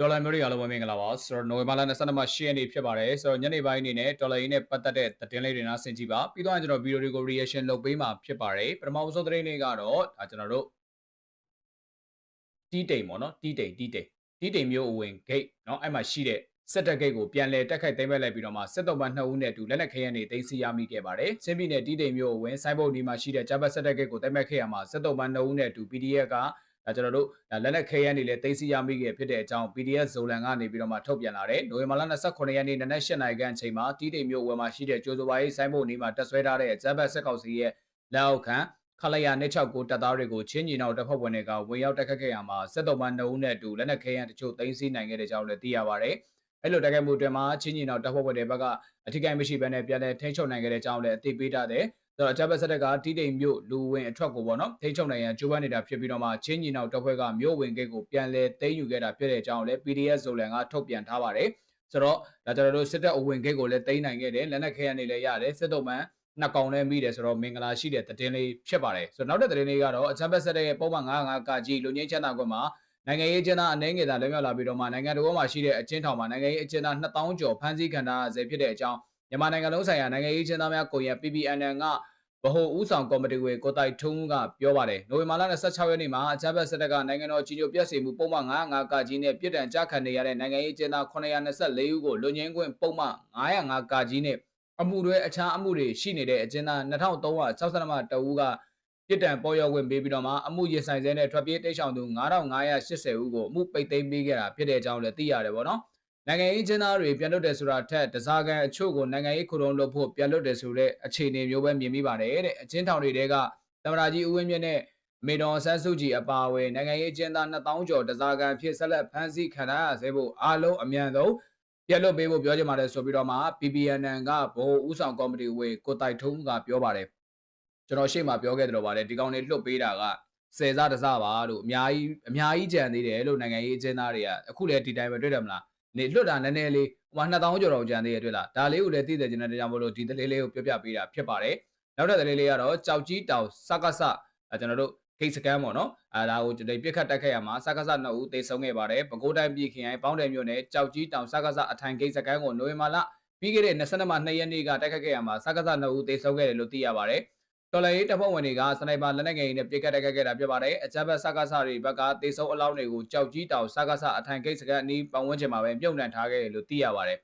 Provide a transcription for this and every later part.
ဒေါ်လာမျိုးတွေအားလုံးပဲမင်္ဂလာပါဆိုတော့နိုဝင်ဘာလ22မှာ10ရက်နေ့ဖြစ်ပါတယ်ဆိုတော့ညနေပိုင်းအနေနဲ့ဒေါ်လာရင်းနဲ့ပတ်သက်တဲ့သတင်းလေးတွေနားဆင်ကြည့်ပါပြီးတော့ကျွန်တော်ဗီဒီယိုတွေကို reaction လုပ်ပေးမှာဖြစ်ပါတယ်ပထမဆုံးသတင်းလေးကတော့ဒါကျွန်တော်တို့တီးတိမ်ပေါ့နော်တီးတိမ်တီးတိမ်တီးတိမ်မျိုးအဝင် gate เนาะအဲ့မှာရှိတဲ့စစ်တပ်ဂိတ်ကိုပြန်လဲတက်ခိုက်သိမ်းမဲ့လိုက်ပြီးတော့မှစစ်တုံးမ2ဦးနဲ့အတူလက်နက်ခဲယမ်းတွေတင်စီရမိခဲ့ပါတယ်။ချင်းပြည်နယ်တီးတိမ်မျိုးအဝင်စိုင်းဘုတ်ဒီမှာရှိတဲ့ဂျပန်စစ်တပ်ဂိတ်ကိုသိမ်းမဲ့ခဲ့ရမှာစစ်တုံးမ2ဦးနဲ့အတူ PDF က ဒါကျွန်တော်တို့ဒါလက်နက်ခဲယမ်းတွေလည်းသိမ်းဆည်းရမိခဲ့ဖြစ်တဲ့အကြောင်း PDF ဇိုလန်ကနေပြီးတော့မှထုတ်ပြန်လာတယ်။နိုဝင်ဘာလ29ရက်နေ့နနက်8:00နာရီခန့်အချိန်မှာတီးတိမ်မြို့ဝယ်မှာရှိတဲ့ကျိုးစိုးပါရေးဆိုင်းဘုတ်နီးမှာတက်ဆွဲထားတဲ့ဂျပန်စစ်ကောင်စီရဲ့လက်အောက်ခံခလရ269တပ်သားတွေကိုချင်းညီနောက်တပ်ဖွဲ့ဝင်တွေကဝင်ရောက်တက်ခတ်ခဲ့ရမှာစစ်တုံးမ2ဦးနဲ့အတူလက်နက်ခဲယမ်းတချို့သိမ်းဆည်းနိုင်ခဲ့တဲ့ကြောင်းလည်းသိရပါတယ်။အဲ့လိုတက်ခဲ့မှုအတွင်းမှာချင်းညီနောက်တပ်ဖွဲ့ဝင်တွေဘက်ကအထူးကိမရှိဘဲနဲ့ပြန်လည်ထိန်းချုပ်နိုင်ခဲ့တဲ့အကြောင်းလည်းအသိပေးထားတယ်။ ဆိုတော့အကြမ်းဖက်စစ်တပ်ကတီးတိမ်မြို့လူဝင်အထွက်ကိုပေါ့နော်ထိန်းချုပ်နိုင်ရန်ကြိုးပမ်းနေတာဖြစ်ပြီးတော့မှချင်းညီနောက်တပ်ဖွဲ့ကမြို့ဝင်ဂိတ်ကိုပြန်လည်သိမ်းယူခဲ့တာဖြစ်တဲ့အကြောင်းလည်း PDF ဇိုလန်ကထုတ်ပြန်ထားပါတယ်ဆိုတော့ဒါကျွန်တော်တို့စစ်တပ်အဝင်ဂိတ်ကိုလည်းသိမ်းနိုင်ခဲ့တယ်လက်နက်ခဲယမ်းတွေလည်းရတယ်စစ်တုံးမှန်နှစ်ကောင်လည်းမိတယ်ဆိုတော့မင်္ဂလာရှိတဲ့သတင်းလေးဖြစ်ပါတယ်ဆိုတော့နောက်တဲ့သတင်းလေးကတော့အချမ်းဘက်ဆက်တဲ့ပုံမှန်95ကကြီးလူငင်းချမ်းသာကွက်မှာနိုင်ငံရေးကျင်းသားအနေငယ်သာလွတ်မြောက်လာပြီးတော့မှနိုင်ငံတော်မှာရှိတဲ့အချင်းထောင်မှာနိုင်ငံရေးအကျဉ်းသား2000ကျော်ဖမ်းဆီးခံထားရဆဲဖြစ်တဲ့အကြောင်းမြန်မာနိုင်ငံလုံးဆိုင်ရာနိုင်ငံရေးကျင်းသားများကိုရ PPNN က ဗဟိုဦးဆောင်ကော်မတီဝင်ကိုတိုက်ထုံးကပြောပါတယ်နိုဝင်ဘာလ26ရက်နေ့မှာအကြမ်းဖက်စစ်တပ်ကနိုင်ငံတော်ကြီးညိုပြည့်စုံမှုပုံမှန်905ကကြီးနဲ့ပြည်တံကြခံနေရတဲ့နိုင်ငံရေးကျင်းသား924ဦးကိုလူငင်းခွင့်ပုံမှန်905ကကြီးနဲ့အမှုတွေအခြားအမှုတွေရှိနေတဲ့အကျဉ်းသား2362မှတဦးကပြည်တံပေါ်ရောက်ဝင်ပေးပြီးတော့မှအမှုရင်ဆိုင်စဲနဲ့ထွက်ပြေးတိတ်ဆောင်သူ9580ဦးကိုအမှုပိတ်သိမ်းပေးခဲ့တာဖြစ်တဲ့အကြောင်းလည်းသိရတယ်ဗောနော် နိုင်ငံရေးကျင်းသားတွေပြန်လွတ်တယ်ဆိုတာထက်တစားကန်အချို့ကိုနိုင်ငံရေးခုံလုံးလုပ်ဖို့ပြန်လွတ်တယ်ဆိုတဲ့အခြေအနေမျိုးပဲမြင်မိပါတယ်တဲ့အချင်းထောင်တွေတဲကသမရာကြီးဦးဝင်းမြင့်နဲ့မေတော်ဆန်းစုကြည်အပါအဝင်နိုင်ငံရေးကျင်းသား2000ကျော်တစားကန်ဖြစ်ဆက်လက်ဖမ်းဆီးခံရဆဲဖို့အားလုံးအမြန်ဆုံးပြန်လွတ်ပေးဖို့ပြောချင်ပါတယ်ဆိုပြီးတော့မှ PPNN ကဗဟိုဦးဆောင်ကော်မတီဝင်ကိုတိုက်ထုံးကပြောပါတယ်ကျွန်တော်ရှေ့မှာပြောခဲ့တယ်လို့ပါတယ်ဒီကောင်တွေလွတ်ပေးတာကဆယ်စားတစားပါလို့အများကြီးအများကြီးကြံသေးတယ်လို့နိုင်ငံရေးအကျဉ်းသားတွေကအခုလည်းဒီတိုင်းပဲတွေ့တယ်မလား နေလွတ်တာနည်းနည်းလေးဟိုမှာ2000ကျော်တော့ကြံသေးရတွေ့လားဒါလေးကိုလည်းသိတဲ့ကျင်တဲ့ကြောင့်မလို့ဒီတလေးလေးကိုပြောပြပေးတာဖြစ်ပါတယ်နောက်တဲ့တလေးလေးကတော့ကြောက်ကြီးတောင်စကစအဲကျွန်တော်တို့ဂိတ်စကန်ပေါ့နော်အဲဒါကိုဒီပြစ်ခတ်တက်ခဲ့ရမှာစကစ2ဦးသေဆုံးခဲ့ပါတယ်ပဲခူးတိုင်းပြည်ခင်ရိုင်းပေါင်းတယ်မြို့နယ်ကြောက်ကြီးတောင်စကစအထိုင်ဂိတ်စကန်ကိုနိုဝင်ဘာလပြီးခဲ့တဲ့22မှ2ရက်နေ့ကတက်ခတ်ခဲ့ရမှာစကစ2ဦးသေဆုံးခဲ့တယ်လို့သိရပါတယ် တော်လည်းတပ်ဖွဲ့ဝင်တွေကစနိုက်ပါလက်နက်ငယ်တွေနဲ့ပြစ်ခတ်တိုက်ခိုက်ခဲ့တာဖြစ်ပါတယ်အကြမ်းဖက်စကားဆတွေဘက်ကတေဆုံးအလောင်းတွေကိုကြောက်ကြီးတောင်စကားဆအထိုင်ကိတ်စကန်အနီးပတ်ဝန်းကျင်မှာပဲမြုပ်နှံထားခဲ့တယ်လို့သိရပါတယ်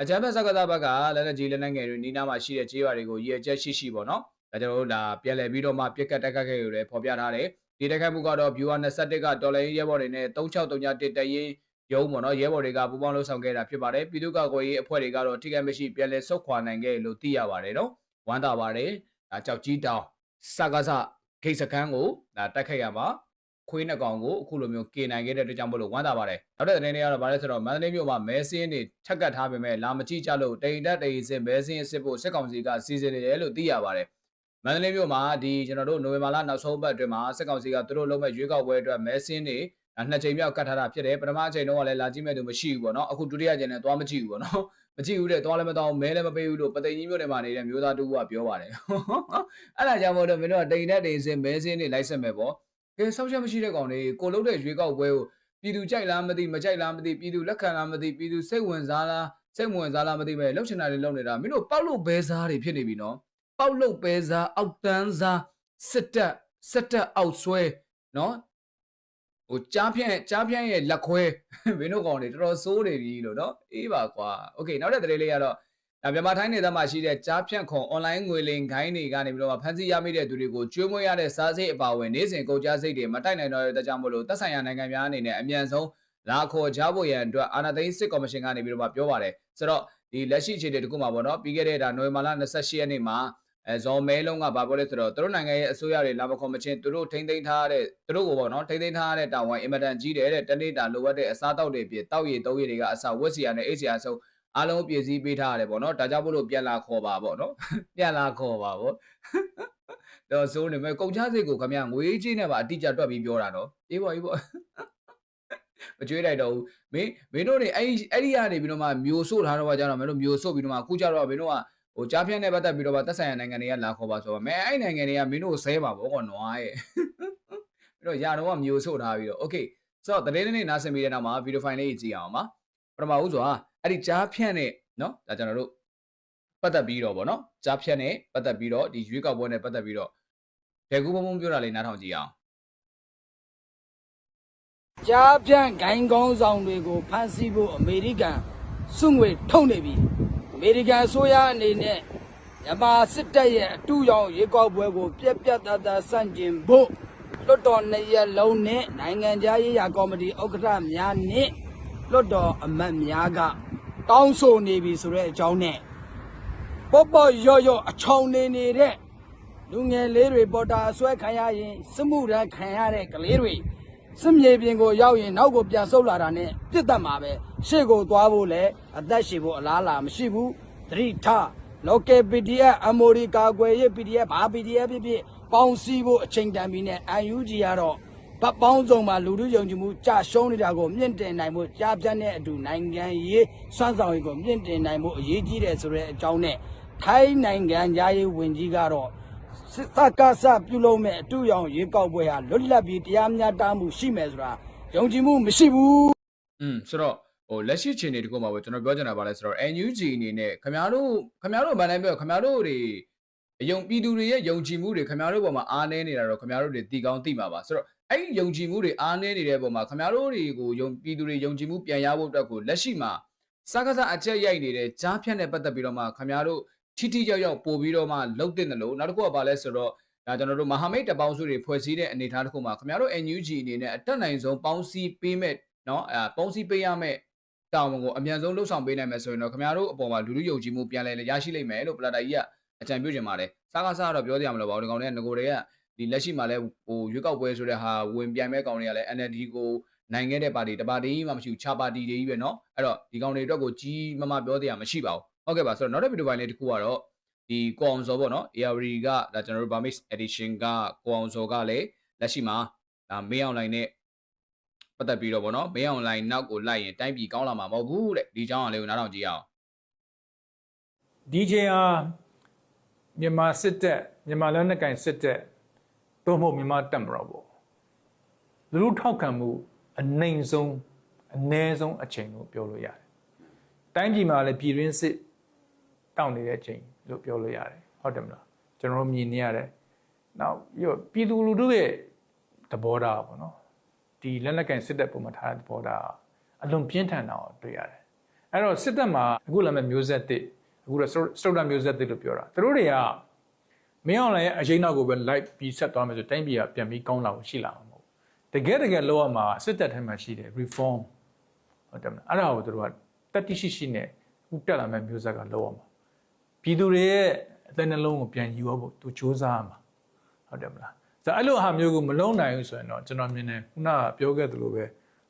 အကြမ်းဖက်စကားဆဘက်ကလက်နက်ကြီးလက်နက်ငယ်တွေနီးနားမှာရှိတဲ့ခြေရွာတွေကိုရည်ချက်ရှိရှိပေါ့နော်ဒါကြောင့်လို့ဒါပြန်လည်ပြီးတော့မှပြစ်ခတ်တိုက်ခိုက်ခဲ့ရတယ်ဖော်ပြထားတယ်ဒီတိုက်ခိုက်မှုကတော့ viewer 21ကတော်လည်းရဲဘော်တွေနဲ့3631တရင်ရုံးပေါ့နော်ရဲဘော်တွေကပူးပေါင်းလှုပ်ဆောင်ခဲ့တာဖြစ်ပါတယ်ပြည်သူ့ကာကွယ်ရေးအဖွဲ့တွေကတော့ထိခိုက်မရှိပြန်လည်ဆုတ်ခွာနိုင်ခဲ့လို့သိရပါတယ်နော်ဝမ်းသာပါတယ် ဒါကြောက်ကြီးတောင်စကားစဂိတ်စခန်းကိုဒါတက်ခတ်ရမှာခွေးနှကောင်ကိုအခုလိုမျိုးကေနိုင်ခဲ့တဲ့အတွက်ကြောင့်မလို့ဝမ်းသာပါတယ်နောက်တဲ့သတင်းတွေကတော့ဗါလဲဆိုတော့မန္တလေးမြို့မှာမဲစင်းတွေထက်ကတ်ထားပေမဲ့လာမကြည့်ကြလို့တိန်တက်တိန်စင်မဲစင်းစစ်ဖို့စစ်ကောင်စီကစီစဉ်နေတယ်လို့သိရပါတယ်မန္တလေးမြို့မှာဒီကျွန်တော်တို့နိုဝင်ဘာလနောက်ဆုံးပတ်အတွင်းမှာစစ်ကောင်စီကသူတို့လုံးမဲ့ရွေးကောက်ပွဲအတွက်မဲစင်းတွေနှစ်ချိန်မြောက်ကတ်ထားတာဖြစ်တယ်ပထမအချိန်တုန်းကလည်းလာကြည့်မဲ့သူမရှိဘူးပေါ့နော်အခုဒုတိယချိန်နဲ့သွားမကြည့်ဘူးပေါ့နော် မကြည့်ဘူးတဲ့သွားလည်းမသွားမဲလည်းမပေးဘူးလို့ပသိမ်ကြီးမြို့နယ်မှာနေတဲ့မျိုးသားတူကပြောပါတယ်အဲ့ဒါကြောင့်မို့လို့မင်းတို့ကတိန်တဲ့တိန်စင်မဲစင်းတွေလိုက်ဆက်မယ်ပေါ့ကဲဆောက်ချက်မရှိတဲ့ကောင်တွေကိုလုံးတဲ့ရွေးကောက်ပွဲကိုပြည်သူကြိုက်လားမသိမကြိုက်လားမသိပြည်သူလက်ခံလားမသိပြည်သူစိတ်ဝင်စားလားစိတ်ဝင်စားလားမသိပဲလှုပ်ချင်တာတွေလှုပ်နေတာမင်းတို့ပေါက်လို့ဘဲစားတွေဖြစ်နေပြီနော်ပေါက်လို့ဘဲစားအောက်တန်းစားစစ်တက်စစ်တက်အောက်ဆွဲနော် ဟိုကြားဖြန့်ကြားဖြန့်ရဲ့လက်ခွဲမင်းတို့ကောင်တွေတော်တော်စိုးနေပြီလို့နော်အေးပါကွာโอเคနောက်တဲ့သတင်းလေးကတော့ဒါမြန်မာထိုင်းနယ်သားမှာရှိတဲ့ကြားဖြန့်ခွန် online ငွေလိမ်ခိုင်းတွေကနေပြီးတော့ဖန်ဆီးရမိတဲ့သူတွေကိုကျွေးမွေးရတဲ့စားစိတ်အပါဝင်နေ့စဉ်ကုန်ကြစိတ်တွေမတိုက်နိုင်တော့တဲ့ကြောင့်မလို့သက်ဆိုင်ရာနိုင်ငံများအနေနဲ့အမြန်ဆုံးလာခေါ်ကြဖို့ရန်အတွက်အာဏာသိမ်းစစ်ကော်မရှင်ကနေပြီးတော့ပြောပါတယ်ဆိုတော့ဒီလက်ရှိအခြေအနေတခုမှာပေါ့နော်ပြီးခဲ့တဲ့ဒါနိုဝင်ဘာလ28ရက်နေ့မှာ အဲဇော်မဲလုံးကဘာပြောလဲဆိုတော့သူတို့နိုင်ငံရဲ့အစိုးရတွေလာမခေါ်မချင်းသူတို့ထိမ့်သိမ်းထားတဲ့သူတို့ကိုပေါ့နော်ထိမ့်သိမ်းထားတဲ့တာဝန်အင်မတန်ကြီးတယ်တဲ့တနေ့တာလိုအပ်တဲ့အစားတောက်တွေပြတောက်ရည်တုံးရည်တွေကအစာဝက်စီယာနဲ့အိတ်စီယာဆုံးအားလုံးပြည်စည်းပေးထားရတယ်ပေါ့နော်ဒါကြောင့်မို့လို့ပြန်လာခေါ်ပါပေါ့နော်ပြန်လာခေါ်ပါပေါ့တော့စိုးနေမဲ့ကုန်ချစိတ်ကိုခမငွေကြီးနဲ့ပါအတိအကျတွက်ပြီးပြောတာနော်အေးပေါ့အေးပေါ့မကြွေးလိုက်တော့ဘူးမင်းမင်းတို့နေအဲ့အဲ့ဒီကနေပြီးတော့မှမျိုးဆို့ထားတော့ကြတော့မင်းတို့မျိုးဆို့ပြီးတော့မှအခုကြတော့မင်းတို့က ဟိုကြားဖြန့်နဲ့ပတ်သက်ပြီးတော့ဗသက်ဆိုင်ရာနိုင်ငံတွေကလာခေါ်ပါဆိုတော့မဲအဲ့နိုင်ငံတွေကမင်းတို့ဆဲပါဘောကောနွားရဲ့ပြီးတော့ရာတော့မျိုးဆို့ထားပြီးတော့ okay ဆိုတော့တနေ့နေ့နားဆင်ပြီးတဲ့နောက်မှာဗီဒီယိုဖိုင်လေးကြည့်အောင်ပါပထမဦးစွာအဲ့ဒီကြားဖြန့်နဲ့နော်ဒါကျွန်တော်တို့ပတ်သက်ပြီးတော့ဗောနော်ကြားဖြန့်နဲ့ပတ်သက်ပြီးတော့ဒီရွေးကောက်ပွဲနဲ့ပတ်သက်ပြီးတော့ဘယ်ကူပုံပုံပြောတာလေးနားထောင်ကြည့်အောင်ကြားဖြန့်ဂိုင်းကောင်းဆောင်တွေကိုဖမ်းဆီးဖို့အမေရိကန်စွငွေထုတ်နေပြီ အမေရိကန်အစိုးရအနေနဲ့မြန်မာစစ်တပ်ရဲ့အတူရောင်ရေကောက်ပွဲကိုပြက်ပြက်သားသားစန့်ကျင်ဖို့လွတ်တော်နှစ်ရက်လုံးနဲ့နိုင်ငံသားရေးရာကော်မတီဥက္ကဋ္ဌများနဲ့လွတ်တော်အမတ်များကတောင်းဆိုနေပြီဆိုတဲ့အကြောင်းနဲ့ပေါ့ပေါ့ရော့ရော့အချောင်နေနေတဲ့လူငယ်လေးတွေပေါ်တာအဆွဲခံရရင်စမှုရန်ခံရတဲ့ကလေးတွေစစ်မြေပြင်ကိုရောက်ရင်နောက်ကိုပြန်ဆုတ်လာတာနဲ့ပြစ်တတ်မှာပဲ ရှေ့ကိုသွားဖို့လည်းအသက်ရှင်ဖို့အလားအလာမရှိဘူးသတိထား local PDF MOD ကာကွယ်ရေး PDF ဘာ PDF ဖြစ်ဖြစ်ပေါင်းစည်းဖို့အချိန်တန်ပြီနဲ့ UNG ကတော့ဗတ်ပေါင်းစုံမှာလူလူယုံကြည်မှုကြရှုံးနေတာကိုမြင့်တင်နိုင်မှုကြားပြတ်တဲ့အတူနိုင်ငံရေးစွမ်းဆောင်ရေးကိုမြင့်တင်နိုင်မှုအရေးကြီးတယ်ဆိုတဲ့အကြောင်းနဲ့ထိုင်းနိုင်ငံသားရေးဝန်ကြီးကတော့စစ်တပ်ကစပြုလုပ်မဲ့အတူရောင်ရေကောက်ပွဲဟာလွတ်လပ်ပြီးတရားမျှတမှုရှိမယ်ဆိုတာယုံကြည်မှုမရှိဘူးอืมဆိုတော့ ဟိုလက်ရှိချိန်တွေတခုမှာပဲကျွန်တော်ပြောချင်တာပါလဲဆိုတော့ NUG အနေနဲ့ခင်ဗျားတို့ခင်ဗျားတို့ဗန်တိုင်းပြောခင်ဗျားတို့တွေအယုံပြည်သူတွေရဲ့ယုံကြည်မှုတွေခင်ဗျားတို့ဘောမှာအားနည်းနေတာတော့ခင်ဗျားတို့တွေတီကောင်းသိမှာပါဆိုတော့အဲ့ဒီယုံကြည်မှုတွေအားနည်းနေတဲ့ဘောမှာခင်ဗျားတို့တွေကိုယုံပြည်သူတွေယုံကြည်မှုပြန်ရဖို့အတွက်ကိုလက်ရှိမှာစကားစအချက်ရိုက်နေတဲ့ကြားဖြတ်နဲ့ပတ်သက်ပြီးတော့မှခင်ဗျားတို့ထိထိရောက်ရောက်ပို့ပြီးတော့မှလှုပ်တဲ့လို့နောက်တစ်ခုကဘာလဲဆိုတော့ဒါကျွန်တော်တို့မဟာမိတ်တပေါင်းစုတွေဖွဲ့စည်းတဲ့အနေအထားတစ်ခုမှာခင်ဗျားတို့ NUG အနေနဲ့အတက်နိုင်ဆုံးပေါင်းစည်းပေးမဲ့เนาะအဲပေါင်းစည်းပေးရမဲ့ တောင်းဝန်ကိုအမြန်ဆုံးလှုပ်ဆောင်ပေးနိုင်မယ်ဆိုရင်တော့ခင်ဗျားတို့အပေါ်မှာလူလူယုံကြည်မှုပြန်လည်ရရှိလိမ့်မယ်လို့ပလာတာကြီးကအကြံပြုချင်ပါတယ်။စားကားစားကတော့ပြောကြရမလို့ပါဘူးဒီကောင်တွေကငကိုတွေကဒီလက်ရှိမှာလဲဟိုရွေးကောက်ပွဲဆိုတဲ့ဟာဝင်ပြိုင်မဲ့ကောင်တွေကလည်း NLD ကိုနိုင်ခဲ့တဲ့ပါတီတပါတီမှမရှိဘူးခြားပါတီတွေကြီးပဲเนาะအဲ့တော့ဒီကောင်တွေအတွက်ကိုကြီးမမပြောတရားမရှိပါဘူး။ဟုတ်ကဲ့ပါဆိုတော့နောက်တစ်ဗီဒီယိုပိုင်းလေးတစ်ခုကတော့ဒီကိုအောင်စောပေါ့နော် ARD ကဒါကျွန်တော်တို့ Burmese Edition ကကိုအောင်စောကလည်းလက်ရှိမှာဒါမေးအောင်လိုက်နဲ့ ပတ်သက်ပြီးတော့ဗောနော်မင်းအွန်လိုင်းနောက်ကိုလိုက်ရင်တိုင်းပြည်ကောင်းလာမှာမဟုတ်ဘူးတဲ့ဒီအကြောင်းအလေးကိုနားထောင်ကြည့်အောင် DJ ဟာမြန်မာစစ်တပ်မြန်မာလက်နက်ကင်စစ်တပ်တို့မဟုတ်မြန်မာတပ်မတော်ပေါ့လူလူထောက်ခံမှုအနိုင်ဆုံးအ ਨੇ ဆုံးအချိန်လို့ပြောလို့ရတယ်တိုင်းပြည်မှာလည်းပြည်တွင်းစစ်တောင့်နေတဲ့အချိန်လို့ပြောလို့ရတယ်ဟုတ်တယ်မလားကျွန်တော်တို့မြင်နေရတယ်နောက်ပြီးတော့ပြည်သူလူထုရဲ့သဘောထားပေါ့နော် ဒီလက်နက်ကင်စစ်တပ်ပုံမှာထားတဲ့သဘောထားအလွန်ပြင်းထန်တာကိုတွေ့ရတယ်အဲ့တော့စစ်တပ်မှာအခုလည်းမျိုးဆက်တစ်အခုတော့စတုဒ္ဒမျိုးဆက်တစ်လို့ပြောတာသူတို့တွေကမင်းအောင်လည်းအရင်နောက်ကိုပဲ live ပြီးဆက်သွားမယ်ဆိုတိုင်းပြည်ကပြန်ပြီးကောင်းလာဖို့ရှိလာမှာမဟုတ်ဘူးတကယ်တကယ်လောက်ရမှာစစ်တပ်ထဲမှာရှိတယ် reform ဟုတ်တယ်မလားအဲ့ဒါကိုသူတို့ကတက်တိရှိရှိနဲ့ဥတက်လာမဲ့မျိုးဆက်ကလောက်ရမှာပြည်သူတွေရဲ့အသက်နှလုံးကိုပြန်ယူရဖို့သူစ조사ရမှာဟုတ်တယ်မလား ဆိုတော့အဲ့လိုဟာမျိုးကိုမလုံးနိုင်ဘူးဆိုရင်တော့ကျွန်တော်မြင်တယ်ခုနကပြောခဲ့သလိုပဲ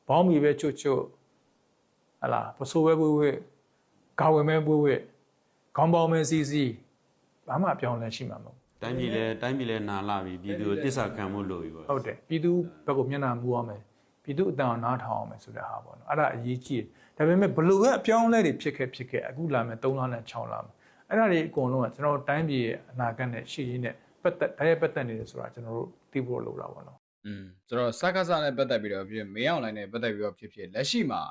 ဘောင်းမီပဲချွတ်ချွတ်ဟလာပစိုးပဲပွေးပွေးခေါင်းဝင်ပဲပွေးပွေးခေါင်းပေါင်းပဲစီစီဘာမှအပြောင်းလဲရှိမှာမဟုတ်ဘူးတိုင်းပြည်လဲတိုင်းပြည်လဲနာလာပြီပြည်သူကိုတစ္ဆာခံမှုလို့ပြီပေါ့ဟုတ်တယ်ပြည်သူဘက်ကမျက်နှာမူရမယ်ပြည်သူအတန်အောင်နားထောင်အောင်မယ်ဆိုတဲ့ဟာပေါ့နော်အဲ့ဒါအရေးကြီးတယ်ဒါပေမဲ့ဘလို့ကအပြောင်းလဲတွေဖြစ်ခဲ့ဖြစ်ခဲ့အခုလာမယ်3လနဲ့6လမှာအဲ့ဒါတွေအကုန်လုံးကကျွန်တော်တို့တိုင်းပြည်ရဲ့အနာဂတ်နဲ့ရှေ့ရင်းနဲ့ ပတ်သက်တည်းပတ်သက်နေတယ်ဆိုတာကျွန်တော်တို့သိဖို့လိုတာပေါ့နော်อืมဆိုတော့စကားစားနဲ့ပတ်သက်ပြီးတော့ဖြစ်မင်းအွန်လိုင်းနဲ့ပတ်သက်ပြီးတော့ဖြစ်ဖြစ်လက်ရှိမှာ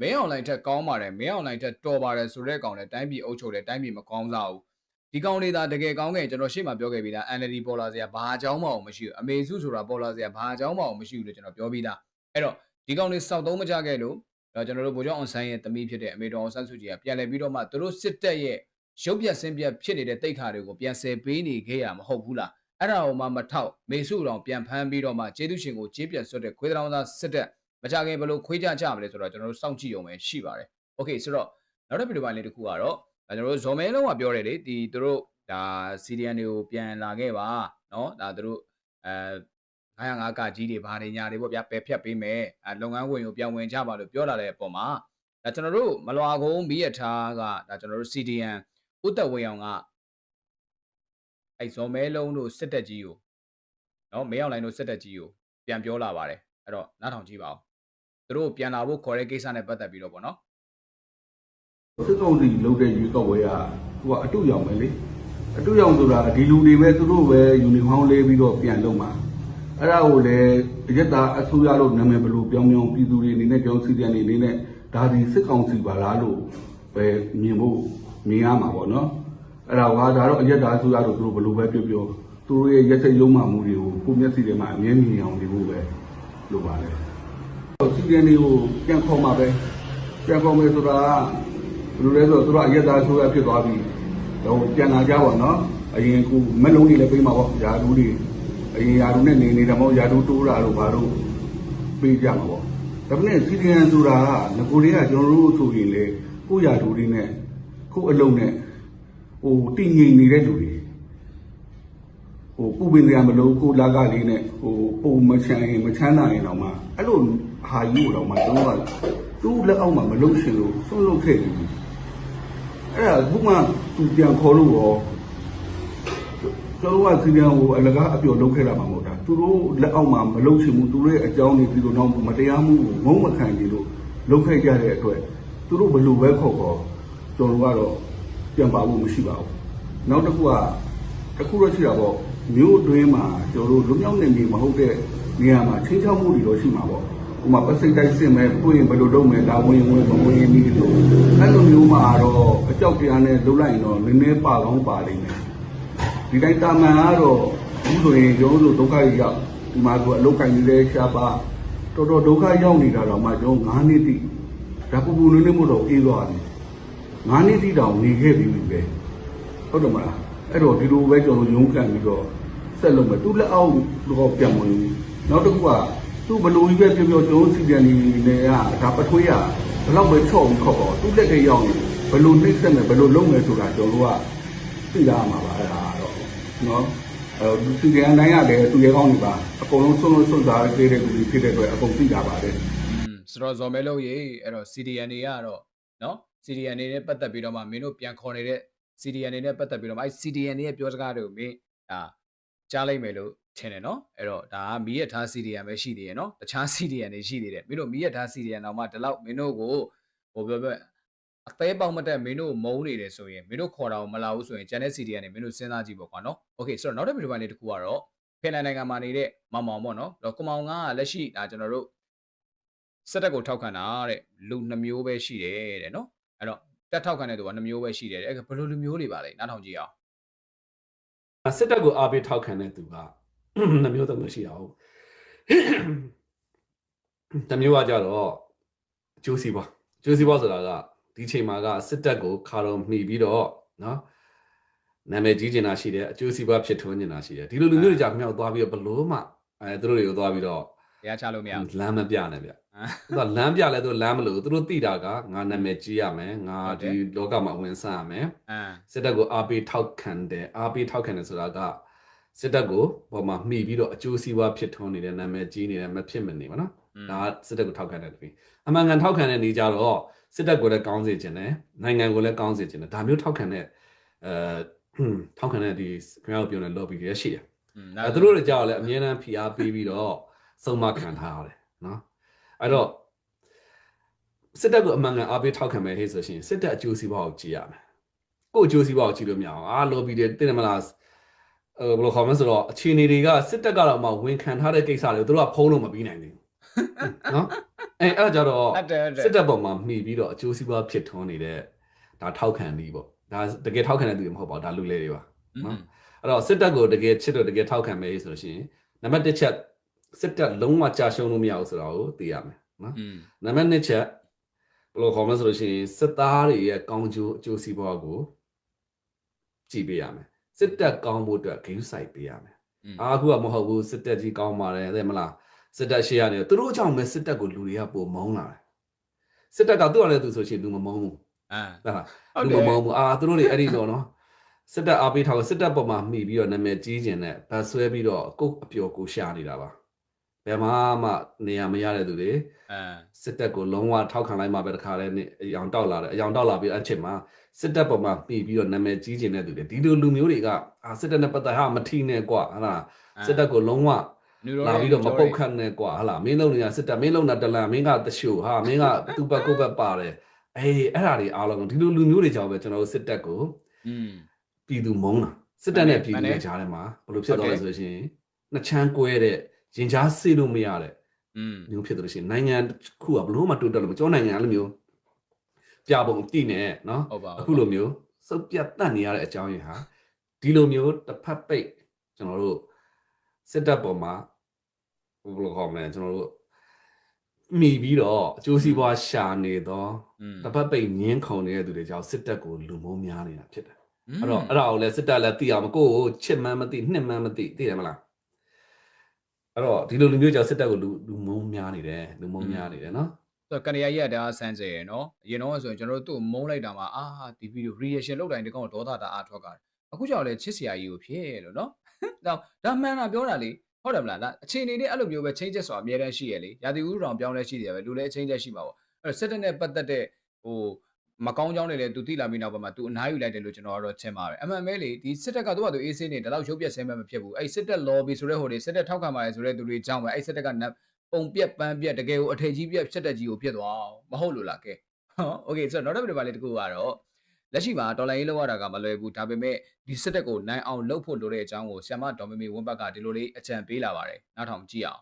မင်းအွန်လိုင်းထက်ကောင်းပါတယ်မင်းအွန်လိုင်းထက်တော်ပါတယ်ဆိုတဲ့ကောင်လည်းတိုင်းပြည်အုပ်ချုပ်တယ်တိုင်းပြည်မကောင်းစားဘူးဒီကောင်တွေသာတကယ်ကောင်းခဲ့ရင်ကျွန်တော်ရှေ့မှာပြောခဲ့ပြီးသား NLD ပေါ်လာစရာဘာအကြောင်းမှမရှိဘူးအမေစုဆိုတာပေါ်လာစရာဘာအကြောင်းမှမရှိဘူးလို့ကျွန်တော်ပြောပြီးသားအဲ့တော့ဒီကောင်တွေစောက်သုံးမကြခဲ့လို့တော့ကျွန်တော်တို့ဗိုလ်ချုပ်အောင်ဆန်းရဲ့တမီးဖြစ်တဲ့အမေတော်အောင်ဆန်းစုကြည်ကပြန်လည်ပြီးတော့မှသူတို့စစ်တပ်ရဲ့ ရုပ်ပြက်ဆင်းပြက်ဖြစ်နေတဲ့တိတ်ခါတွေကိုပြန်ဆယ်ပေးနေခဲ့ရမဟုတ်ဘူးလား အဲ့ဒါကိုမှမထောက်မေစုတော်ပြန်ဖမ်းပြီးတော့မှကျေးဇူးရှင်ကိုကျေးပြန်ဆွတ်တဲ့ခွေးတောင်သားစစ်တပ်မကြခင်ဘယ်လိုခွေးကြကြမလဲဆိုတော့ကျွန်တော်တို့စောင့်ကြည့်ရုံပဲရှိပါတယ်။ Okay ဆိုတော့နောက်တစ်ဗီဒီယိုပိုင်းလေးတစ်ခုကတော့ဒါကျွန်တော်တို့ဇော်မဲလုံးကပြောတယ်လေဒီသူတို့ဒါစီဒီအန်တွေကိုပြန်လာခဲ့ပါเนาะဒါသူတို့အဲ905ကကြီးတွေဘာတွေညာတွေပေါ့ဗျာပယ်ဖြတ်ပေးမယ်အဲလုပ်ငန်းဝင်ကိုပြန်ဝင်ကြပါလို့ပြောလာတဲ့အပေါ်မှာဒါကျွန်တော်တို့မလွာကုန်းမီးရထားကဒါကျွန်တော်တို့ CDN ဥသက်ဝေအောင်ကအဲ့ဇော်မဲလုံးတို့စစ်တက်ကြီးကိုနော်မဲအောင်လိုင်းတို့စစ်တက်ကြီးကိုပြန်ပြောလာပါတယ်အဲ့တော့နားထောင်ကြည့်ပါဦးသူတို့ပြန်လာဖို့ခေါ်တဲ့ကိစ္စနဲ့ပတ်သက်ပြီးတော့ပေါ့နော်စစ်ကောင်စီလုပ်တဲ့ရွေးကောက်ပွဲကသူကအတုရောင်ပဲလေအတုရောင်ဆိုတာဒီလူတွေပဲသူတို့ပဲယူနီဖောင်းလေးပြီးတော့ပြန်လုပ်မှာအဲအဲ့ဒါကိုလည်းအရက်သားအစိုးရလို့နာမည်ဘယ်လိုပြောင်းပြောင်းပြည်သူတွေအနေနဲ့ကြောင်းစီတန်တွေအနေနဲ့ဒါဒီစစ်ကောင်စီပါလားလို့ပဲမြင်ဖို့ မြင်ရမှာပေါ့နော်အဲ့ဒါကဒါတော့အရက်သားအစိုးရလို့သူတို့ဘယ်လိုပဲပြောပြောသူတို့ရဲ့ရက်စက်ရုံမှမှုတွေကိုကိုမျက်စိထဲမှာအမြဲမြင်အောင်နေဖို့ပဲလိုပါတယ်စီကံတွေကိုပြန်ခေါ်မှာပဲပြန်ခေါ်မယ်ဆိုတာကဘယ်လိုလဲဆိုတော့သူတို့အရက်သားဆိုရဖြစ်သွားပြီတော့ပြန်လာကြပါတော့အရင်ကမက်လုံးတွေလည်းပေးမှာပေါ့ယာဒူးတွေအရင်ယာဒူးနဲ့နေနေတာမဟုတ်ယာဒူးတိုးတာတို့ဘာလို့ပေးကြမှာပေါ့ဒါပေမဲ့စီကံဆိုတာကငကိုတွေကကျွန်တော်တို့ဆိုရင်လေကိုယာဒူးတွေနဲ့ ကိုအလုံးနဲ့ဟိုတည်ငြိမ်နေတဲ့လူတွေဟိုပူပင်ကြမလို့ကိုလာကလေးနဲ့ဟိုပုံမချမ်းရင်မချမ်းသာရင်တော့မှအဲ့လိုဟာကြီးကိုတော့မှကျွန်တော်ကသူ့လက်အောက်မှာမလုံရှင်လို့ဆွန့်လွတ်ခဲ့တယ်အဲ့ဒါခုမှသူပြန်ခေါ်လို့ရောကျွန်တော်ကစီပြန်ကိုအလကားအပြော်လုပ်ခဲ့တာမှမဟုတ်တာသူတို့လက်အောက်မှာမလုံရှင်ဘူးသူတို့ရဲ့အကြောင်းတွေပြီးတော့မတရားမှုကိုငုံမခံကြလို့လုပ်ခဲ့ကြတဲ့အတွက်သူတို့ဘယ်လိုပဲခေါ်ခေါ် ကျွန်တော်ကတော့ပြန်ပါဖို့မရှိပါဘူးနောက်တစ်ခုကတစ်ခုတော့ရှိတာပေါ့မျိုးအတွင်းမှာကျွန်တော်တို့လူမျိုးနယ်မြေမဟုတ်တဲ့နေရာမှာချင်းချောက်မှုတွေတော့ရှိမှာပေါ့ဥပမာပစိတ်တိုင်းစင်မဲ့ပွင့်ဘယ်လိုလုပ်မယ်ဒါဝင်ဝင်မဝင်နည်းလို့အဲ့လိုမျိုးမှာတော့အကြောက်တရားနဲ့လှုပ်လိုက်ရင်တော့နည်းနည်းပါကောင်းပါလိမ့်မယ်ဒီတိုင်းတာမန်ကတော့ဘူးဆိုရင်ကျွန်တော်တို့ဒုက္ခတွေရောက်ဒီမှာကအလုတ်ကင်နေတဲ့ရှားပါတော်တော်ဒုက္ခရောက်နေတာတော့မှကျွန်တော်9နှစ်တိဒါပူပူနည်းနည်းမို့တော့အေးသွားတယ် 9နှစ်တိတောင်နေခဲ့ပြီးပြီပဲဟုတ်တယ်မလားအဲ့တော့ဒီလိုပဲကျွန်တော်ရုံးကန်ပြီးတော့ဆက်လုပ်မယ်သူလက်အောက်တော့ပြန်မလို့နောက်တစ်ခုကသူ့ဘလို့ကြီးပဲပြောပြောကျွန်တော်စီပြန်နေနေရဒါပထွေးရဘလောက်ပဲချော့ဦးခေါ်တော့သူ့လက်ထဲရောက်နေဘလို့နှိမ့်ဆက်မယ်ဘလို့လုံးမယ်ဆိုတာကျွန်တော်ကသိရမှာပါအဲ့ဒါတော့နော်အဲဒီသူကနိုင်ရတယ်သူရဲကောင်းနေပါအကုန်လုံးစွန့်လို့စွန့်စားပေးတဲ့လူတွေဖြစ်တဲ့အတွက်အကုန်သိတာပါတယ်ဆိုတော့ဇော်မဲလုံးရေအဲ့တော့ CDN တွေကတော့နော် CDN တွေနဲ့ပတ်သက်ပြီးတော့မှမင်းတို့ပြန်ခေါ်နေတဲ့ CDN တွေနဲ့ပတ်သက်ပြီးတော့မှအဲ့ CDN တွေရဲ့ပြောစကားတွေကိုမင်းဒါကြားလိုက်မယ်လို့ထင်တယ်เนาะအဲ့တော့ဒါကမီးရထား CDN ပဲရှိသေးတယ်เนาะတခြား CDN တွေရှိသေးတယ်မင်းတို့မီးရထား CDN တော့မှဒီလောက်မင်းတို့ကိုဟိုပြောပြောအသေးပေါက်မတက်မင်းတို့မုန်းနေတယ်ဆိုရင်မင်းတို့ခေါ်တာကိုမလာဘူးဆိုရင်ကျန်တဲ့ CDN တွေမင်းတို့စဉ်းစားကြည့်ပေါ့ကွာเนาะ Okay ဆိုတော့နောက်တစ်ဗီဒီယိုပိုင်းလေးတစ်ခုကတော့ဖိလန်နိုင်ငံမှာနေတဲ့မောင်မောင်ပေါ့เนาะတော့ကွန်မောင်ကလက်ရှိဒါကျွန်တော်တို့ စက်တက်ကိုထောက်ခံတာတဲ့လူနှမျိုးပဲရှိတယ်တဲ့နော် အဲ့တော့တက်ထောက်ခံတဲ့သူကနှမျိုးပဲရှိတယ်တဲ့အဲ့ဘယ်လိုလူမျိုးတွေပါလဲနားထောင်ကြည့်အောင်စစ်တပ်ကိုအားပေးထောက်ခံတဲ့သူကနှမျိုးသုံးမျိုးရှိတာဟုတ်တစ်မျိုးကကြတော့ကျိုးစီပွားကျိုးစီပွားဆိုတာကဒီချိန်မှာကစစ်တပ်ကိုခါတော့မှီပြီးတော့နော်နာမည်ကြီးကျင်တာရှိတယ်အကျိုးစီပွားဖြစ်ထွန်းကျင်တာရှိတယ်ဒီလိုလူမျိုးတွေကြောင့်မြောက်သွားပြီးတော့ဘလို့မှအဲသူတို့တွေကိုသွားပြီးတော့ တရားချလို့မရဘူးလမ်းမပြနဲ့ဗျဟမ်သူကလမ်းပြလဲသူလမ်းမလို့သူတို့သိတာကငါနာမည်ကြီးရမယ်ငါဟုတ်တယ်ဒီလောကမှာဝင်ဆန့်ရမယ်အမ်စစ်တပ်ကိုအားပေးထောက်ခံတယ်အားပေးထောက်ခံတယ်ဆိုတာကစစ်တပ်ကိုပေါ်မှာမှီပြီးတော့အကျိုးစီးပွားဖြစ်ထွန်းနေတဲ့နာမည်ကြီးနေတဲ့မဖြစ်မနေပါနော်ဒါကစစ်တပ်ကိုထောက်ခံတဲ့လူအမှန်ကန်ထောက်ခံတဲ့နေကြတော့စစ်တပ်ကိုလည်းကောင်းစေခြင်းတယ်နိုင်ငံကိုလည်းကောင်းစေခြင်းတယ်ဒါမျိုးထောက်ခံတဲ့အဲထောက်ခံတဲ့ဒီခင်ဗျားတို့ပြောတဲ့ lobby တွေရှိတယ်အဲသူတို့တွေကြောက်လဲအမြဲတမ်းဖိအားပေးပြီးတော့ စုံမခံထားရတယ်နော်အဲ့တော့စစ်တပ်ကအမှန်ကန်အားပေးထောက်ခံမယ်ဟဲ့ဆိုရှင်စစ်တပ်အကျိုးစီးပွားကိုကြည့်ရမယ်ကို့အကျိုးစီးပွားကိုကြည့်လို့မရအောင်အာလော်ဘီတွေတင်တယ်မလားအဲဘယ်လိုခေါ်မလဲဆိုတော့အခြေအနေတွေကစစ်တပ်ကတော့မှဝန်ခံထားတဲ့ကိစ္စတွေကိုသူတို့ကဖုံးလို့မပြီးနိုင်ဘူးနော်အဲအဲ့ဒါကြတော့ဟုတ်တယ်ဟုတ်တယ်စစ်တပ်ပေါ်မှာမှီပြီးတော့အကျိုးစီးပွားဖြစ်ထွန်းနေတဲ့ဒါထောက်ခံပြီးပေါ့ဒါတကယ်ထောက်ခံတဲ့သူတွေမဟုတ်ပါဘူးဒါလူလေးတွေပါနော်အဲ့တော့စစ်တပ်ကိုတကယ်ချစ်လို့တကယ်ထောက်ခံမယ်ဆိုလို့ရှိရင်နံပါတ်1ချက် စစ်တပ်လုံးဝကြာရှုံးလို့မရဘူးဆိုတာကိုသိရမယ်နော်နံပါတ်2ချက်ဘယ်လိုခေါ်မလဲဆိုလို့ရှိရင်စစ်သားတွေရဲ့ကောင်းကျိုးအကျိုးစီးပွားကိုကြည့်ပေးရမယ်စစ်တပ်ကောင်းဖို့အတွက်ဂိမ်းဆိုင်ပေးရမယ်အာအခုကမဟုတ်ဘူးစစ်တပ်ကြီးကောင်းပါတယ်တဲ့မလားစစ်တပ်ရှေ့ရတယ်သူတို့ကြောင့်ပဲစစ်တပ်ကိုလူတွေကပိုမုန်းလာတယ်စစ်တပ်ကသူ့အနေနဲ့သူဆိုရှင်လူမမုန်းဘူးအာဟုတ်လားလူမမုန်းဘူးအာသူတို့တွေအဲ့ဒီတော့နော်စစ်တပ်အားပေးထားကိုစစ်တပ်ပေါ်မှာမှီပြီးတော့နာမည်ကြီးကျင်တဲ့ဗတ်ဆွဲပြီးတော့ကိုအပျော်ကိုရှာနေတာပါ ဘယ်မှာမှနေရာမရတဲ့သူတွေအမ်စစ်တပ်ကိုလုံးဝထောက်ခံလိုက်မှပဲတခါလဲနေအယောင်တောက်လာတယ်အယောင်တောက်လာပြီးအဲ့ချိန်မှာစစ်တပ်ပေါ်မှာမှီပြီးတော့နာမည်ကြီးကျင်တဲ့သူတွေဒီလိုလူမျိုးတွေကအာစစ်တပ်နဲ့ပတ်သက်ဟာမထီနဲ့ကွာဟာလားစစ်တပ်ကိုလုံးဝနူရောလာပြီးတော့မပုတ်ခတ်နဲ့ကွာဟာလားမင်းလုံးတွေကစစ်တပ်မင်းလုံးတာတလန်မင်းကတရှူဟာမင်းကသူ့ဘက်ကိုယ့်ဘက်ပါတယ်အေးအဲ့ဒါတွေအားလုံးဒီလိုလူမျိုးတွေကြောင့်ပဲကျွန်တော်တို့စစ်တပ်ကိုอืมပြည်သူမုန်းတာစစ်တပ်နဲ့ပြည်မှသူန်တယ်နဲ့ကြားထဲမှာဘယ်လိုဖြစ်သွားဟုတ်လဲတယ်ဆိုလို့ရှိရင်နှစ်ချမ်းကွဲတဲ့ ရင်ကြားစေးလို့မရတဲ့ อืม မျိုးဖြစ်တယ်လို့ရှိရင်နိုင်ငံတစ်ခုကဘလို့မှတိုးတက်လို့မကျောင်းနိုင်ငံအဲ့လိုမျိုးပြပုံတိနေနော် ဟုတ်ပါ အခုလိုမျိုးစုပ်ပြတ်တတ်နေရတဲ့အကြောင်းရင်းဟာဒီလိုမျိုးတစ်ဖက်ပိတ်ကျွန်တော်တို့စစ်တပ်ပေါ်မှာဘယ်လိုခေါ်မလဲကျွန်တော်တို့မိပြီးတော့အကျိုးစီးပွားရှာနေတော့ อืม တစ်ဖက်ပိတ်ငင်းခုန်နေတဲ့သူတွေကြောင့်စစ်တပ်ကိုလူမိုးများနေတာဖြစ်တယ် อืม အဲ့တော့အဲ့ဒါကိုလည်းစစ်တပ်လည်းသိအောင်မကိုယ့်ကိုချစ်မှန်းမသိနှစ်မှန်းမသိသိတယ်မလား အဲ့တော့ဒီလိုလူမျိုးကြောင့်စစ်တပ်ကိုလူလူမုန်းများနေတယ်လူမုန်းများနေတယ်နော်ဆိုတော့ကနေရာကြီးကတအားဆန်းစေရယ်နော်အရင်တော့ဆိုရင်ကျွန်တော်တို့သူ့ကိုမုန်းလိုက်တာမှာအာဒီဗီဒီယို reaction လောက်တိုင်းဒီကောင်ဒေါသတာအားထွက်ကြတယ်အခုကြောင့်လည်းချစ်စရာကြီးကိုဖြစ်လို့နော်တော့ဒါမှန်တာပြောတာလေဟုတ်တယ်မလားဒါအခြေအနေနဲ့အဲ့လိုမျိုးပဲ changes ဆိုတာအများတန်းရှိရလေရာသီဥတုတောင်ပြောင်းလဲရှိတယ်ပဲလူလည်း changes ရှိမှာပေါ့အဲ့တော့စစ်တပ်နဲ့ပတ်သက်တဲ့ဟို မကောင်းကြောင်းတွေလည်းသူသိလာပြီးနောက်ပိုင်းမှာသူအနားယူလိုက်တယ်လို့ကျွန်တော်ကတော့ထင်ပါတယ်အမှန်ပဲလေဒီစစ်တပ်ကသူကသူအေးဆေးနေတယ်တော့ရုပ်ပြက်ဆဲမှမဖြစ်ဘူးအဲ့စစ်တပ် lobby ဆိုတဲ့ဟိုတွေစစ်တပ်ထောက်ခံပါတယ်ဆိုတဲ့သူတွေကြောင့်ပဲအဲ့စစ်တပ်ကနပ် ပုံပြက်ပန်းပြက်တကယ်ကိုအထည်ကြီးပြက်ဖြစ်တဲ့ကြီးကိုဖြစ်သွားအောင်မဟုတ်လို့လားကဲဟောโอเคဆိုတော့နောက်တစ်ပတ်လေးတစ်ခုကတော့လက်ရှိမှာဒေါ်လာရေးလောက်ရတာကမလွယ်ဘူးဒါပေမဲ့ဒီစစ်တပ်ကိုနိုင်အောင်လုပ်ဖို့လိုတဲ့အကြောင်းကိုဆ iam မဒေါ်မီမီဝင်းဘတ်ကဒီလိုလေးအကြံပေးလာပါတယ်နောက်ထောင်ကြည့်အောင်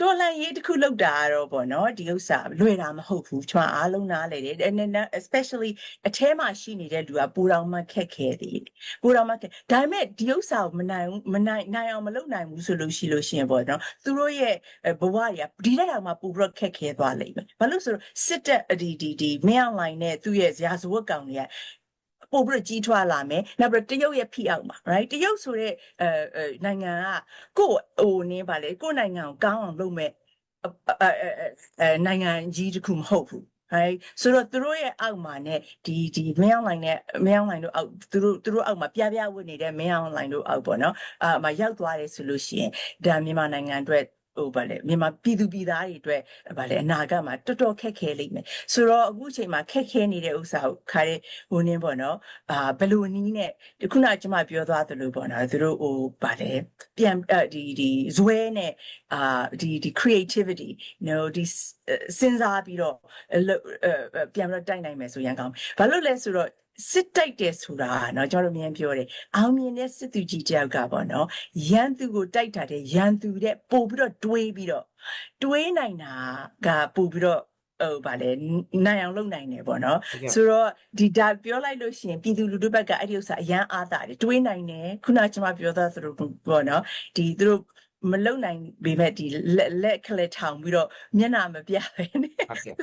တော်လှန်ရေးတစ်ခုလောက်တာကတော့ပေါ့နော်ဒီဥစ္စာလွယ်တာမဟုတ်ဘူးကျွန်မအားလုံးနားလေတယ် and then especially အထဲမှာရှိနေတဲ့လူကပူတော်မှခက်ခဲသေးတယ်ပူတော်မှခက်ဒါပေမဲ့ဒီဥစ္စာကိုမနိုင်ဘူးမနိုင်နိုင်အောင်မလုပ်နိုင်ဘူးဆိုလို့ရှိလို့ရှိရင်ပေါ့နော်သူတို့ရဲ့အဲဘဝတွေကဒီလက်တောင်မှပူပြီးတော့ခက်ခဲသွားလိမ့်မယ်ဘာလို့ဆိုတော့စစ်တပ်ဒီဒီဒီမင်းအောင်လိုင်းနဲ့သူ့ရဲ့ဇာစဝတ်ကောင်တွေက ပို့ပြီးတော့ကြီးထွားလာမယ်နောက်ပြီးတော့တရုတ်ရဲ့ဖိအောက်မှာ right တရုတ်ဆိုတဲ့အဲအဲနိုင်ငံကကိုယ့်ဟိုနင်းပါလေကိုယ့်နိုင်ငံကိုကောင်းအောင်လုပ်မဲ့အဲအဲအဲအဲနိုင်ငံကြီးတစ်ခုမဟုတ်ဘူးဟဲ့ဆိုတော့သူတို့ရဲ့အောက်မှာ ਨੇ ဒီဒီမင်းအောင်လိုင်းနဲ့မင်းအောင်လိုင်းတို့အောက်သူတို့သူတို့အောက်မှာပြပြဝတ်နေတဲ့မင်းအောင်လိုင်းတို့အောက်ပေါ့နော်အာမရောက်သွားတယ်ဆိုလို့ရှိရင်ဒါမြန်မာနိုင်ငံအတွက် ဟိုဗာလေမြန်မာပြည်သူပြည်သားတွေအတွက်ဗာလေအနာဂတ်မှာတော်တော်ခက်ခဲလိမ့်မယ်ဆိုတော့အခုအချိန်မှာခက်ခဲနေတဲ့ဥစ္စာကိုခါတဲ့ဟိုနင်းပေါ့နော်အာဘယ်လိုနည်းနဲ့ဒီခုနကကျွန်မပြောသွားသလိုပေါ့နော်သူတို့ဟိုဗာလေပြန်အဲဒီဒီဇွဲနဲ့အာဒီဒီ creativity you know ဒီစဉ်းစားပြီးတော့အလုပ်အဲအဲပြန်ပြီးတော့တိုက်နိုင်မယ်ဆိုရင်ကောင်းဘာလို့လဲဆိုတော့ စစ်တိုက်တယ်ဆိုတာနော်ကျွန်တော်တို့အများပြောတယ်အောင်မြင်တဲ့စစ်သူကြီးတယောက်ကပေါ့နော်ရန်သူကိုတိုက်တာတဲ့ရန်သူတဲ့ပို့ပြီးတော့တွေးပြီးတော့တွေးနိုင်တာကပို့ပြီးတော့ဟိုဗာလဲနိုင်အောင်လုပ်နိုင်တယ်ပေါ့နော်ဆိုတော့ဒီဒါပြောလိုက်လို့ရှိရင်ပြည်သူလူထုဘက်ကအဲ့ဒီဥစ္စာအရန်အားတာတွေတွေးနိုင်တယ်ခုနကျွန်မပြောသားသလိုပေါ့နော်ဒီသူတို့မလုံနိုင်ပေမဲ့ဒီလက်လက်ကလေးထောင်ပြီးတော့မျက်နာမပြပဲနဲ့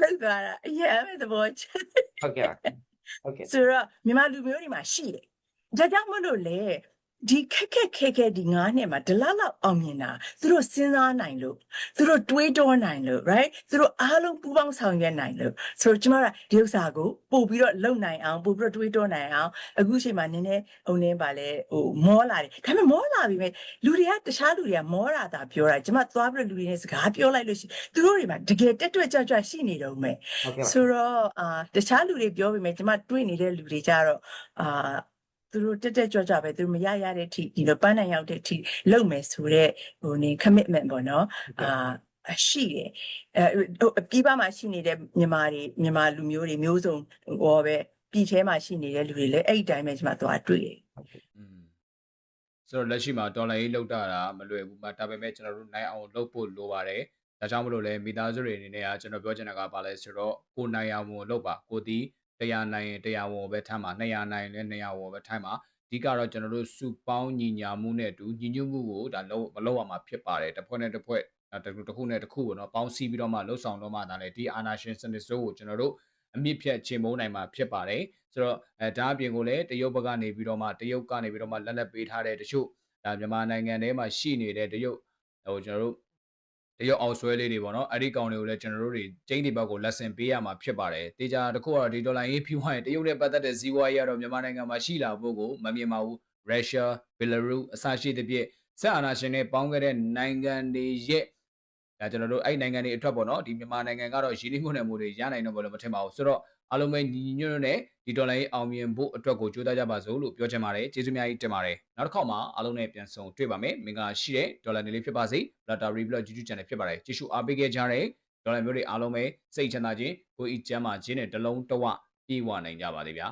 လှုပ်သွားတာအရင်ပဲသဘောချဟုတ်ကဲ့ ဟုတ်ကဲ့ဆိုတော့မြန်မာလူမျိုးတွေမှာရှိတယ်ဒါကြောင့်မလို့လေ ဒီခက်ခက်ခဲခဲဒီငါးနှစ်မှာဒလလောက်အောင်မြင်တာသူတို့စဉ်းစားနိုင်လို့သူတို့တွေးတောနိုင်လို့ right သူတို့အားလုံးပူးပေါင်းဆောင်ရွက်နိုင်လို့ဆိုတော့ကျမတို့ဒီဥစ္စာကိုပို့ပြီးတော့လုပ်နိုင်အောင်ပို့ပြီးတော့တွေးတောနိုင်အောင်အခုချိန်မှာနည်းနည်းဟိုနည်းပါလေဟိုမောလာတယ်ဒါပေမဲ့မောလာပြီပဲလူတွေကတခြားလူတွေကမောတာသာပြောတာကျမသွားပြီးတော့လူတွေနဲ့စကားပြောလိုက်လို့ရှိရင်သူတို့တွေမှာတကယ်တက်တွက်ကြွကြွရှိနေတော့မယ်ဟုတ်ကဲ့ပါဆိုတော့အာတခြားလူတွေပြောပေမဲ့ကျမတွေ့နေတဲ့လူတွေကြတော့အာ သူတို့တက်တက်ကြွကြွပဲသူတို့မရရတဲ့အထိဒီလိုပန်းနိုင်ရောက်တဲ့အထိလုပ်မယ်ဆိုတော့ဟိုနေ commitment ပေါ့နော်အာအရှိတယ်အဲဟိုအပြီးပါမှာရှိနေတဲ့မြန်မာတွေမြန်မာလူမျိုးတွေမျိုးစုံဟောပဲပြည်ထဲမှာရှိနေတဲ့လူတွေလည်းအဲ့ဒီတိုင်းပဲကျမသွားတွေ့တယ်อืมဆိုတော့လက်ရှိမှာဒေါ်လာရေးလောက်တာတာမလွယ်ဘူးမှာဒါပေမဲ့ကျွန်တော်တို့နိုင်အောင်လုပ်ဖို့လိုပါတယ်ဒါကြောင့်မလို့လဲမိသားစုတွေအနေနဲ့ကကျွန်တော်ပြောချင်တာကဘာလဲဆိုတော့ကိုနိုင်အောင်ဝင်လုပ်ပါကိုဒီ တရားနိုင်ရင်တရားဝင်ပဲထမ်းပါ200နိုင်ရင်လည်း200ဝင်ပဲထိုင်ပါအဓိကတော့ကျွန်တော်တို့စုပေါင်းညီညာမှုနဲ့အတူညီညွတ်မှုကိုဒါလုံးမလုပ်ရမှာဖြစ်ပါတယ်တစ်ဖွဲ့နဲ့တစ်ဖွဲ့အဲတစ်ခုတစ်ခုနဲ့တစ်ခုကိုတော့ပေါင်းစည်းပြီးတော့မှလှုပ်ဆောင်တော့မှဒါလည်းဒီအာနာရှင်စနစ်စိုးကိုကျွန်တော်တို့အမြင့်ဖြတ်ချေမုန်းနိုင်မှာဖြစ်ပါတယ်ဆိုတော့အဲဒါအပြင်ကိုလည်းတရုတ်ဘက်ကနေပြီးတော့မှတရုတ်ကနေပြီးတော့မှလက်လက်ပေးထားတဲ့တချို့ဒါမြန်မာနိုင်ငံထဲမှာရှိနေတဲ့တရုတ်ဟိုကျွန်တော်တို့ တရုတ်အောင်ဆွဲလေးတွေပေါ့နော်အဲ့ဒီကောင်တွေကိုလည်းကျွန်တော်တို့တွေကျင်းဒီဘက်ကိုလက်ဆင်ပေးရမှာဖြစ်ပါတယ်တေချာတခုကတော့ဒီဒေါ်လာရေးဖြူဝိုင်းတရုတ်နဲ့ပတ်သက်တဲ့ဇီဝရေးကတော့မြန်မာနိုင်ငံမှာရှိလာဖို့ကိုမမြင်ပါဘူးရုရှားဘယ်လာရုစ်အစရှိသဖြင့်ဆက်အာဏာရှင်တွေပေါင်းခဲ့တဲ့နိုင်ငံတွေရဲ့ဒါကျွန်တော်တို့အဲ့နိုင်ငံတွေအထက်ပေါ့နော်ဒီမြန်မာနိုင်ငံကတော့ရင်းနှီးမှုနယ်မှုတွေရနိုင်တော့ဘယ်လိုမထင်ပါဘူးဆိုတော့အားလုံးပဲညီညွတ်နဲ့ ဒီဒေါ်လာရေးအောင်မြင်ဖို့အတွက်ကိုကြိုးစားကြပါစို့လို့ပြောချင်ပါတယ်ကျေးဇူးများကြီးတင်ပါတယ်နောက်တစ်ခေါက်မှာအားလုံးနဲ့ပြန်ဆုံတွေ့ပါမယ်မင်္ဂလာရှိတဲ့ဒေါ်လာနေလေးဖြစ်ပါစေ Blatter Reblog YouTube Channel ဖြစ်ပါတယ်ကြည့်ရှုအားပေးခဲ့ကြတဲ့ဒေါ်လာမျိုးတွေအားလုံးပဲစိတ်ချမ်းသာခြင်းကိုယ်ဤကျမ်းမာခြင်းနဲ့တလုံးတဝပြေဝနိုင်ကြပါသေးဗျာ